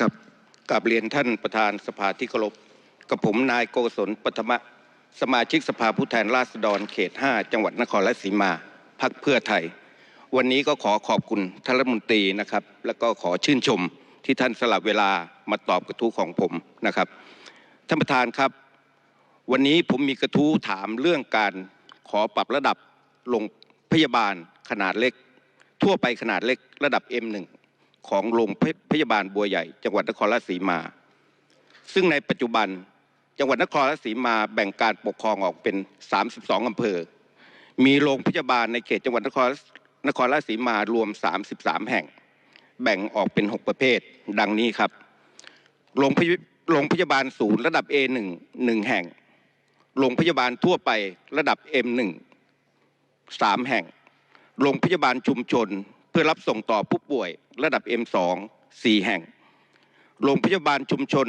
ครับกราบเรียนท่านประธานสภาที่เคารพกับผมนายโกศลปฐมะสมาชิกสภาผู้แทนราษฎรเขต 5 จังหวัดนครราชสีมาพักเพื่อไทย วันนี้ก็ขอขอบคุณท่านรัฐมนตรีนะครับ แล้วก็ขอชื่นชมที่ท่านสลับเวลามาตอบกระทู้ของผมนะครับ ท่านประธานครับ วันนี้ผมมีกระทู้ถามเรื่องการขอปรับระดับโรงพยาบาลขนาดเล็ก ทั่วไปขนาดเล็กระดับ M1 ของโรงพยาบาลบัวใหญ่ จังหวัดนครราชสีมา ซึ่งในปัจจุบันจังหวัดนครราชสีมาแบ่งการปกครองออกเป็น 32 อำเภอ มีโรงพยาบาลในเขตจังหวัดนครนครราชสีมารวม 33 แห่ง แบ่งออกเป็น 6 ประเภท ดังนี้ครับ โรงพยโรงพยาบาลศูนย์ระดับ A1 1 แห่ง โรงพยาบาลทั่วไประดับ M1 3 แห่ง โรงพยาบาลชุมชน พื่อรับส่งต่อผู้ป่วยระดับ M2 4 แห่ง โรงพยาบาลชุมชน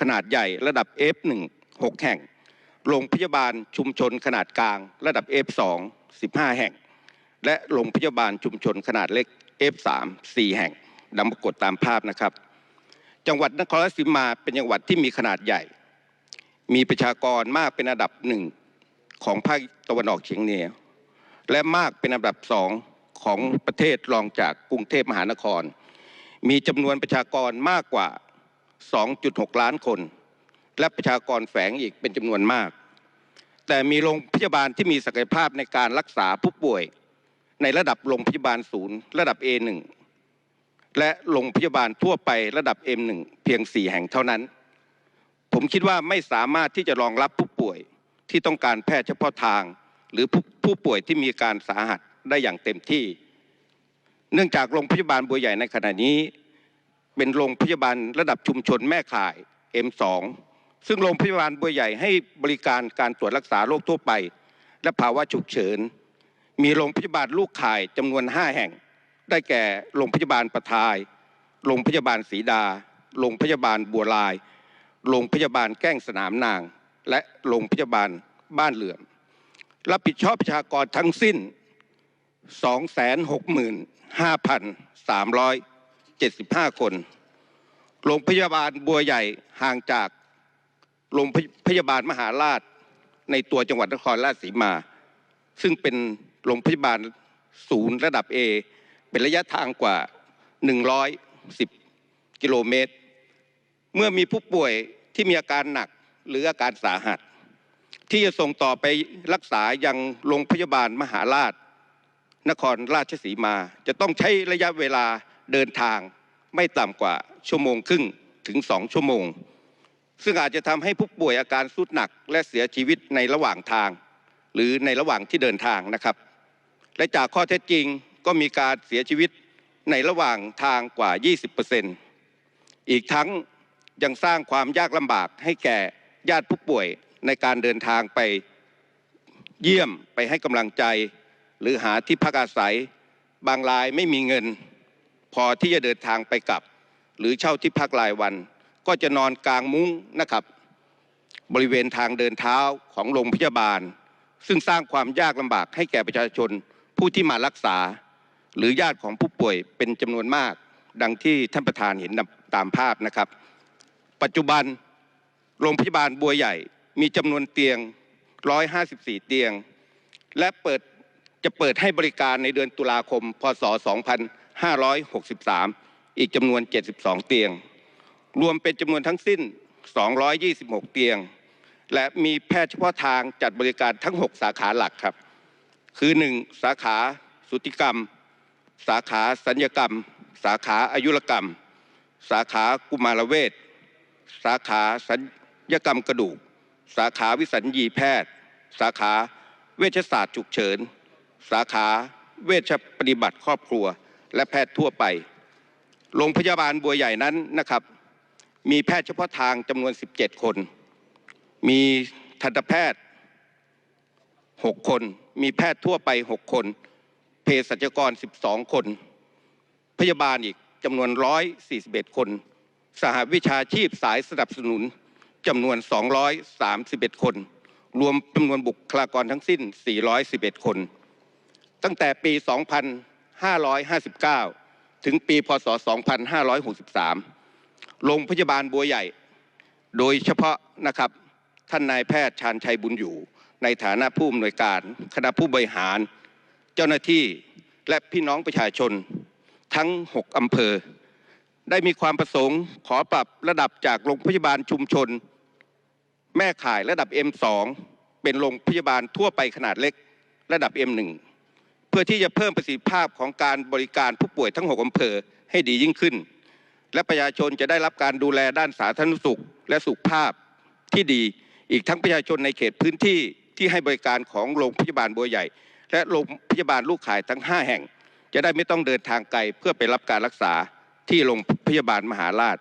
ขนาดใหญ่ระดับ F1 6 แห่ง โรงพยาบาลชุมชนขนาดกลางระดับ F2 15 แห่ง และโรงพยาบาลชุมชนขนาดเล็ก F3 4 แห่งดังปรากฏตามภาพนะครับ จังหวัดนครราชสีมาเป็นจังหวัดที่มีขนาดใหญ่ มีประชากรมากเป็นอันดับหนึ่งของภาคตะวันออกเฉียงเหนือและมากเป็นอันดับสอง ของประเทศรองจากกรุงเทพมหานคร มีจำนวนประชากรมากกว่า 2.6 ล้านคน และประชากรแฝงอีกเป็นจำนวนมาก แต่มีโรงพยาบาลที่มีศักยภาพในการรักษาผู้ป่วย ในระดับโรงพยาบาลศูนย์ ระดับ A1 และโรงพยาบาลทั่วไประดับ M1 เพียง 4 แห่งเท่านั้น ผมคิดว่าไม่สามารถที่จะรองรับผู้ป่วยที่ต้องการแพทย์เฉพาะทาง หรือผู้ผู้ป่วยที่มีการสาหัส ได้อย่างเต็มที่ เนื่องจากโรงพยาบาลบัวใหญ่ในขณะนี้ เป็นโรงพยาบาลระดับชุมชนแม่ข่าย M2 ซึ่งโรงพยาบาลบัวใหญ่ให้บริการการตรวจรักษาโรคทั่วไป และภาวะฉุกเฉิน มีโรงพยาบาลลูกข่ายจำนวน 5 แห่ง ได้แก่โรงพยาบาลประทาย โรงพยาบาลศรีดา โรงพยาบาลบัวลาย โรงพยาบาลแก้งสนามนาง และโรงพยาบาลบ้านเหลื่อม รับผิดชอบประชากรทั้งสิ้น 265,375คน โรงพยาบาลบัวใหญ่ห่างจากโรงพยาบาลมหาราชในตัวจังหวัดนครราชสีมา ซึ่งเป็นโรงพยาบาลศูนย์ระดับ A เป็นระยะทางกว่า 110 กิโลเมตร เมื่อมีผู้ป่วยที่มีอาการหนักหรืออาการสาหัส ที่จะส่งต่อไปรักษายังโรงพยาบาลมหาราช นครราชสีมา จะต้องใช้ระยะเวลาเดินทางไม่ต่ำกว่าชั่วโมงครึ่งถึงสองชั่วโมง ซึ่งอาจจะทำให้ผู้ป่วยอาการสุดหนักและเสียชีวิตในระหว่างทาง หรือในระหว่างที่เดินทางนะครับ และจากข้อเท็จจริงก็มีการเสียชีวิตในระหว่างทางกว่า 20%อีกทั้งยังสร้างความยากลำบากให้แก่ญาติผู้ป่วยในการเดินทางไปเยี่ยมไปให้กำลังใจ หรือหาที่พักอาศัย บางรายไม่มีเงิน พอที่จะเดินทางไปกลับ หรือเช่าที่พักรายวัน ก็จะนอนกลางมุ้งนะครับ บริเวณทางเดินเท้าของโรงพยาบาล ซึ่งสร้างความยากลำบากให้แก่ประชาชนผู้ที่มารักษา หรือญาติของผู้ป่วยเป็นจำนวนมาก ดังที่ท่านประธานเห็นตามภาพนะครับ ปัจจุบันโรงพยาบาลบัวใหญ่มีจำนวนเตียง 154 เตียง และเปิด จะเปิดให้บริการในเดือนตุลาคม พศ 2563 อีกจำนวน 72 เตียง รวมเป็นจำนวนทั้งสิ้น 226 เตียง และมีแพทย์เฉพาะทางจัดบริการทั้ง 6 สาขาหลักครับ คือ 1 สาขาสุติกรรม สาขาสัญญกรรม สาขาอายุรกรรม สาขากุมารเวชสาขาสัญญกรรมกระดูก สาขาวิสัญญีแพทย์ สาขาเวชศาสตร์ฉุกเฉิน สาขาเวชปฏิบัติครอบครัว และแพทย์ทั่วไป โรงพยาบาลบัวใหญ่นั้นนะครับ มีแพทย์เฉพาะทางจำนวน 17 คน มีทันตแพทย์ 6 คน มีแพทย์ทั่วไป 6 คน เภสัชกร 12 คน พยาบาลอีกจำนวน 141 คน สหวิชาชีพสายสนับสนุนจำนวน 231 คน รวมจำนวนบุคลากรทั้งสิ้น 411 คน ตั้งแต่ปี2559ถึงปีพศ2563โรงพยาบาลบัวใหญ่ โดยเฉพาะนะครับท่านนายแพทย์ชาญชัยบุญอยู่ ในฐานะผู้อำนวยการ คณะผู้บริหาร เจ้าหน้าที่และพี่น้องประชาชน ทั้ง 6 อำเภอ ได้มีความประสงค์ขอปรับระดับจากโรงพยาบาลชุมชน แม่ข่ายระดับ M2 เป็นโรงพยาบาลทั่วไปขนาดเล็ก ระดับ M1 พื่อที่จะเพิ่มประสิทธิภาพของการบริการผู้ป่วยทั้ง 6อำเภอให้ดียิ่งขึ้น และประชาชนจะได้รับการดูแลด้านสาธารณสุข และสุขภาพที่ดี อีกทั้งประชาชนในเขตพื้นที่ที่ให้บริการของโรงพยาบาลบัวใหญ่ และโรงพยาบาลลูกข่ายทั้ง 5 แห่ง จะได้ไม่ต้องเดินทางไกลเพื่อไปรับการรักษาที่โรงพยาบาลมหาราช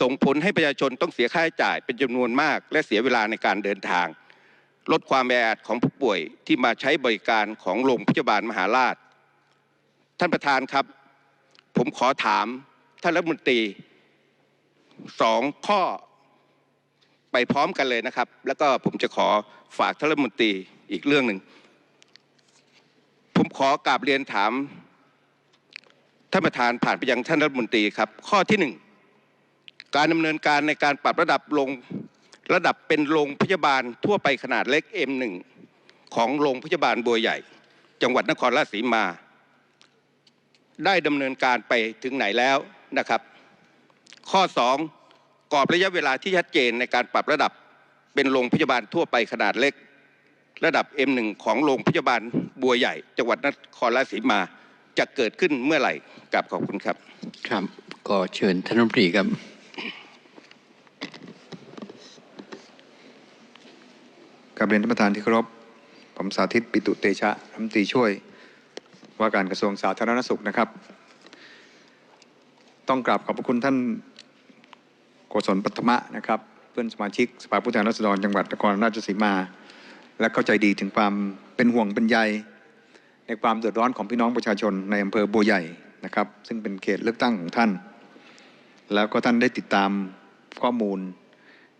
ส่งผลให้ประชาชนต้องเสียค่าใช้จ่ายเป็นจำนวนมาก และเสียเวลาในการเดินทาง ลดความแออัดของผู้ป่วยที่มาใช้บริการของโรงพยาบาลมหาราช ท่านประธานครับ ผมขอถามท่านรัฐมนตรีสองข้อไปพร้อมกันเลยนะครับ แล้วก็ผมจะขอฝากท่านรัฐมนตรีอีกเรื่องหนึ่ง ผมขอกราบเรียนถามท่านประธานผ่านไปยังท่านรัฐมนตรีครับ ข้อที่หนึ่งการดำเนินการในการปรับระดับลง ระดับเป็นโรงพยาบาลทั่วไปขนาดเล็ก M1 ของโรงพยาบาลบัวใหญ่ จังหวัดนครราชสีมา ได้ดำเนินการไปถึงไหนแล้วนะครับ ข้อ 2 กรอบระยะเวลาที่ชัดเจนในการปรับระดับเป็นโรงพยาบาลทั่วไปขนาดเล็ก ระดับ M1 ของโรงพยาบาลบัวใหญ่ จังหวัดนครราชสีมาจะเกิดขึ้นเมื่อไหร่กับขอบคุณครับ ครับ ก็เชิญท่านรัฐมนตรีครับ กับเรียนท่านประธานที่เคารพผมสาธิตปิตุเตชะรัฐมนตรีช่วย ว่าการกระทรวงสาธารณสุขนะครับ ต้องกราบขอบพระคุณท่านโกศลปัทมะนะครับ เพื่อนสมาชิกสภาผู้แทนราษฎรจังหวัดนครราชสีมา และเข้าใจดีถึงความเป็นห่วงเป็นใยในความเดือดร้อนของพี่น้องประชาชนในอำเภอบัวใหญ่นะครับ ซึ่งเป็นเขตเลือกตั้งของท่าน แล้วก็ท่านได้ติดตามข้อมูล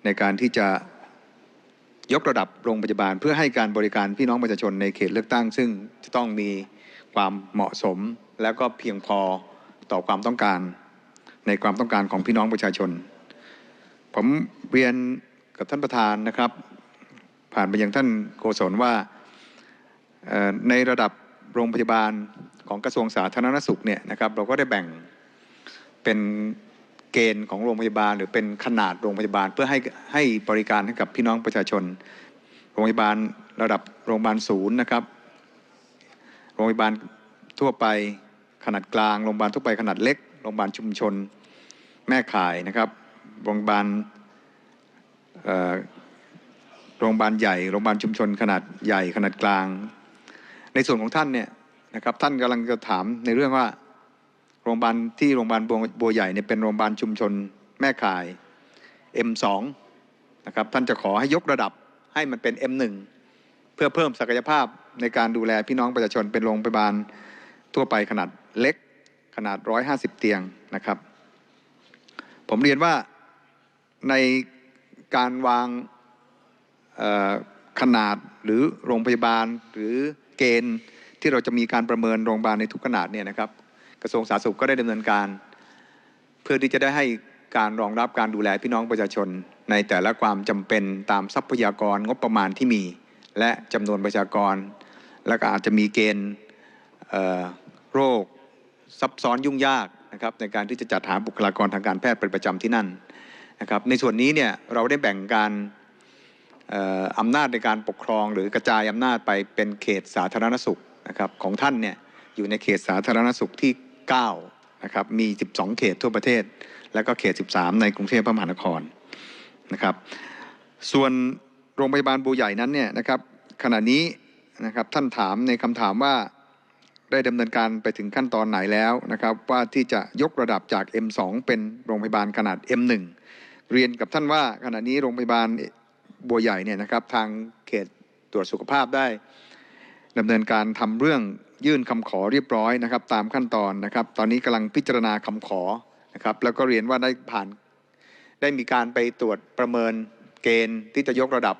ในการที่จะ ยกระดับโรงพยาบาล เพื่อให้การบริการพี่น้องประชาชนในเขตเลือกตั้ง ซึ่งจะต้องมีความเหมาะสม แล้วก็เพียงพอต่อความต้องการ ในความต้องการของพี่น้องประชาชน ผมเรียนกับท่านประธานนะครับ ผ่านไปยังท่านโกศลว่าในระดับโรงพยาบาลของกระทรวงสาธารณสุขเนี่ยนะครับ เราก็ได้แบ่งเป็น เกณฑ์ของโรงพยาบาล หรือเป็นขนาดโรงพยาบาล เพื่อให้ให้บริการให้กับพี่น้องประชาชน โรงพยาบาลระดับโรงพยาบาลศูนย์นะครับ โรงพยาบาลทั่วไปขนาดกลางโรงพยาบาลทั่วไปขนาดเล็กโรงพยาบาลชุมชนแม่ข่ายนะครับ โรงพยาบาลโรงพยาบาลใหญ่โรงพยาบาลชุมชน ขนาดใหญ่ขนาดกลาง ในส่วนของท่านเนี่ยนะครับท่านกำลังจะถามในเรื่องว่า โรงพยาบาลที่โรงพยาบาลบัวใหญ่เนี่ยเป็นโรงพยาบาลชุมชนแม่ข่าย M2 นะครับท่านจะขอให้ยกระดับให้มันเป็น M1 เพื่อเพิ่มศักยภาพในการดูแลพี่น้องประชาชนเป็นโรงพยาบาลทั่วไปขนาดเล็กขนาด 150 เตียงนะครับ ผมเรียนว่าในการวางขนาดหรือโรงพยาบาลหรือเกณฑ์ที่เราจะมีการประเมินโรงพยาบาลในทุกขนาดเนี่ยนะครับ กระทรวงสาธารณสุขก็ได้ดำเนินการ เพื่อที่จะได้ให้การรองรับการดูแลพี่น้องประชาชน ในแต่ละความจำเป็นตามทรัพยากรงบประมาณที่มี และจำนวนประชากร และก็อาจจะมีเกณฑ์โรคซับซ้อนยุ่งยากนะครับในการที่จะจัดหาบุคลากรทางการแพทย์เป็นประจำที่นั่นนะครับในส่วนนี้เนี่ยเราได้แบ่งการอ่ออำนาจในการปกครองหรือกระจายอำนาจไปเป็นเขตสาธารณสุขนะครับของท่านเนี่ยอยู่ในเขตสาธารณสุขที่ 9นะครับมี 12 เขตทั่วประเทศ แล้วก็เขต 13 ในกรุงเทพมหานครนะครับส่วนโรงพยาบาลบัวใหญ่นั้นเนี่ยนะครับขณะนี้นะครับท่านถามในคำถามว่าได้ดำเนินการไปถึงขั้นตอนไหนแล้วนะครับว่าที่จะยกระดับจาก M2 เป็นโรงพยาบาลขนาด M1 เรียนกับท่านว่าขณะนี้โรงพยาบาลบัวใหญ่เนี่ยนะครับทางเขตตรวจสุขภาพได้ดำเนินการทำเรื่อง ยื่นคำขอเรียบร้อยนะครับ ตามขั้นตอนนะครับ ตอนนี้กำลังพิจารณาคำขอนะครับ แล้วก็เรียนว่าได้ผ่านได้มีการไปตรวจประเมินเกณฑ์ที่จะยกระดับ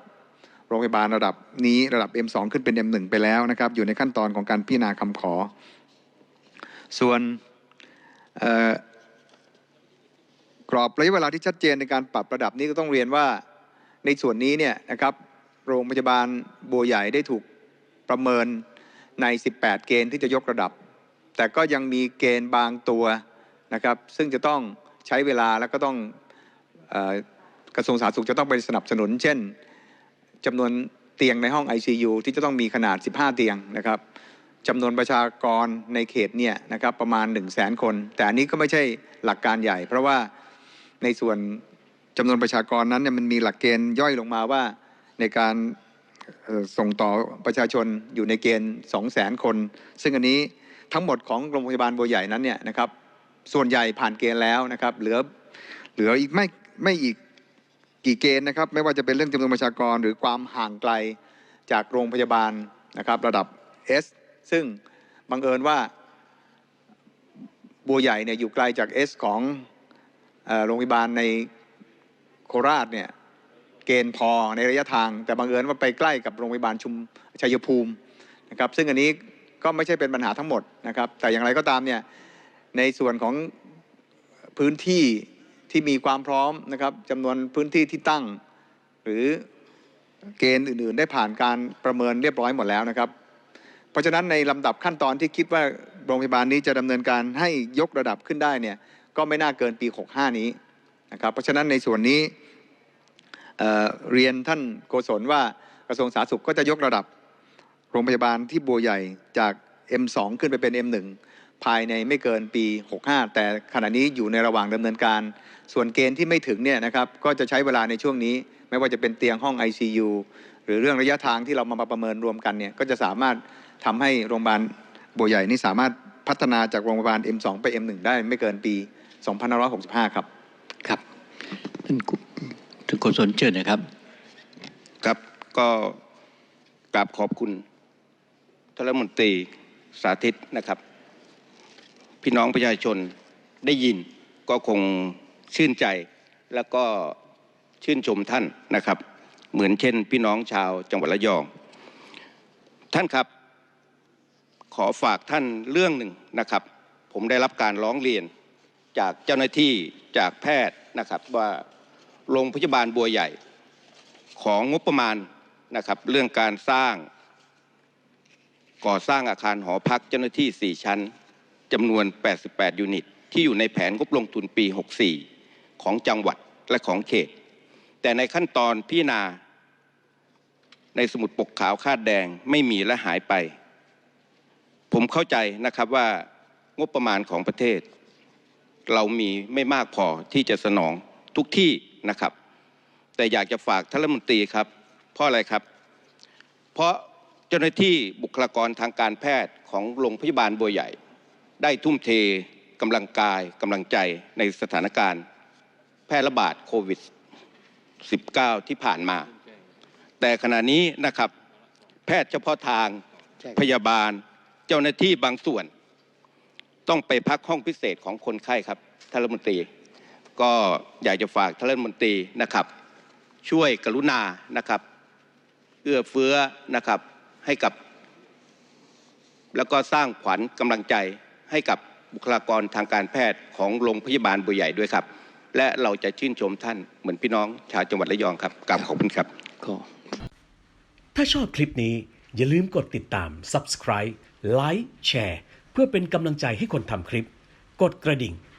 โรงพยาบาลระดับนี้ระดับ M2 ขึ้นเป็น M1 ไปแล้วนะครับ อยู่ในขั้นตอนของการพิจารณาคำขอ ส่วนกรอบระยะเวลาที่ชัดเจนในการปรับระดับนี้ก็ต้องเรียนว่าในส่วนนี้เนี่ยนะครับ โรงพยาบาลบัวใหญ่ได้ถูกประเมิน ใน 18 เกณฑ์ที่จะยกระดับ แต่ก็ยังมีเกณฑ์บางตัวนะครับซึ่งจะต้องใช้เวลาแล้วก็ต้องออกระทรวงสาธารณสุขจะต้องไปสนับสนุน เช่นจำนวนเตียงในห้อง ICU ที่จะต้องมีขนาด 15 เตียงนะครับจำนวนประชากรในเขตเนี่ยนะครับประมาณ 1 0 0 0 0แสนคน แต่อันนี้ก็ไม่ใช่หลักการใหญ่ เพราะว่าในส่วนจำนวนประชากรนั้นเนี่ยมันมีหลักเกณฑ์ย่อยลงมาว่าในการ ส่งต่อประชาชนอยู่ในเกณฑ์2แสนคน ซึ่งอันนี้ทั้งหมดของโรงพยาบาลบัวใหญ่นั้นเนี่ยนะครับ ส่วนใหญ่ผ่านเกณฑ์แล้วนะครับ เหลือเหลืออีกไม่ไม่อีกกี่เกณฑ์นะครับ ไม่ว่าจะเป็นเรื่องจำนวนประชากร หรือความห่างไกลจากโรงพยาบาลนะครับ ระดับ S ซึ่งบังเอิญว่าบัวใหญ่เนี่ยอยู่ไกลจาก S ของเออโรงพยาบาลในโคราชเนี่ย เกณฑ์พอในระยะทาง แต่บังเอิญว่าไปใกล้กับโรงพยาบาลชุมชัยภูมินะครับซึ่งอันนี้ก็ไม่ใช่เป็นปัญหาทั้งหมดนะครับ แต่อย่างไรก็ตามเนี่ยในส่วนของพื้นที่ที่มีความพร้อมนะครับจำนวนพื้นที่ที่ตั้ง หรือเกณฑ์อื่น ๆ ได้ผ่านการประเมินเรียบร้อยหมดแล้วนะครับ เพราะฉะนั้นในลำดับขั้นตอนที่คิดว่าโรงพยาบาลนี้จะดำเนินการให้ยกระดับขึ้นได้เนี่ยก็ไม่น่าเกินปี 65 นี้นะครับเพราะฉะนั้นในส่วนนี้ เเรียนท่านโกศลว่ากระทรวงสาธารณสุขก็จะยกระดับโรงพยาบาลที่บัวใหญ่จาก M2 ขึ้นไปเป็น M1 ภายในไม่เกินปี 65 แต่ขณะนี้อยู่ในระหว่างดำเนินการ ส่วนเกณฑ์ที่ไม่ถึงเนี่ยนะครับก็จะใช้เวลาในช่วงนี้ ไม่ว่าจะเป็นเตียงห้อง ICU หรือเรื่องระยะทางที่เรามาประเมินรวมกันเนี่ยก็จะสามารถทำให้โรงพยาบาลบัวใหญ่นี่สามารถพัฒนาจากโรงพยาบาล M2 ไป M1 ได้ไม่เกินปี 2565 ครับ ครับท่านกุ ท่านโกศลเชิญนะครับ ครับก็กราบขอบคุณท่านรัฐมนตรีสาธิตนะครับ พี่น้องประชาชนได้ยินก็คงชื่นใจแล้วก็ชื่นชมท่านนะครับ เหมือนเช่น พี่น้องชาวจังหวัดระยอง ท่านครับขอฝากท่านเรื่องหนึ่งนะครับ ผมได้รับการร้องเรียนจากเจ้าหน้าที่จากแพทย์นะครับว่า โรงพยาบาลบัวใหญ่ของงบประมาณนะครับเรื่องการสร้าง ก่อสร้างอาคารหอพักเจ้าหน้าที่ 4 ชั้นจำนวน 88 ยูนิต ที่อยู่ในแผนงบลงทุนปี 64 ของจังหวัดและของเขต แต่ในขั้นตอนพิจารณา ในสมุดปกขาวคาดแดงไม่มีและหายไป ผมเข้าใจนะครับว่างบประมาณของประเทศ เรามีไม่มากพอที่จะสนองทุกที่ นะครับ แต่อยากจะฝากท่านรัฐมนตรีครับ เพราะอะไรครับ เพราะเจ้าหน้าที่บุคลากรทางการแพทย์ของโรงพยาบาลบัวใหญ่ ได้ทุ่มเทกำลังกายกำลังใจในสถานการณ์ แพร่ระบาดโควิด -19 ที่ผ่านมา แต่ขณะนี้นะครับ แพทย์เฉพาะทางพยาบาลเจ้าหน้าที่บางส่วน ต้องไปพักห้องพิเศษของคนไข้ครับท่านรัฐมนตรี ก็อยากจะฝากท่านรัฐมนตรีนะครับ ช่วยกรุณานะครับ เอื้อเฟื้อนะครับให้กับ แล้วก็สร้างขวัญกำลังใจให้กับบุคลากรทางการแพทย์ของโรงพยาบาลบัวใหญ่ด้วยครับ และเราจะชื่นชมท่านเหมือนพี่น้องชาวจังหวัดระยองครับกราบขอบคุณครับก็ถ้าชอบคลิปนี้อย่าลืมกดติดตาม subscribe like แชร์เพื่อเป็นกำลังใจให้คนทำคลิป กดกระดิ่ง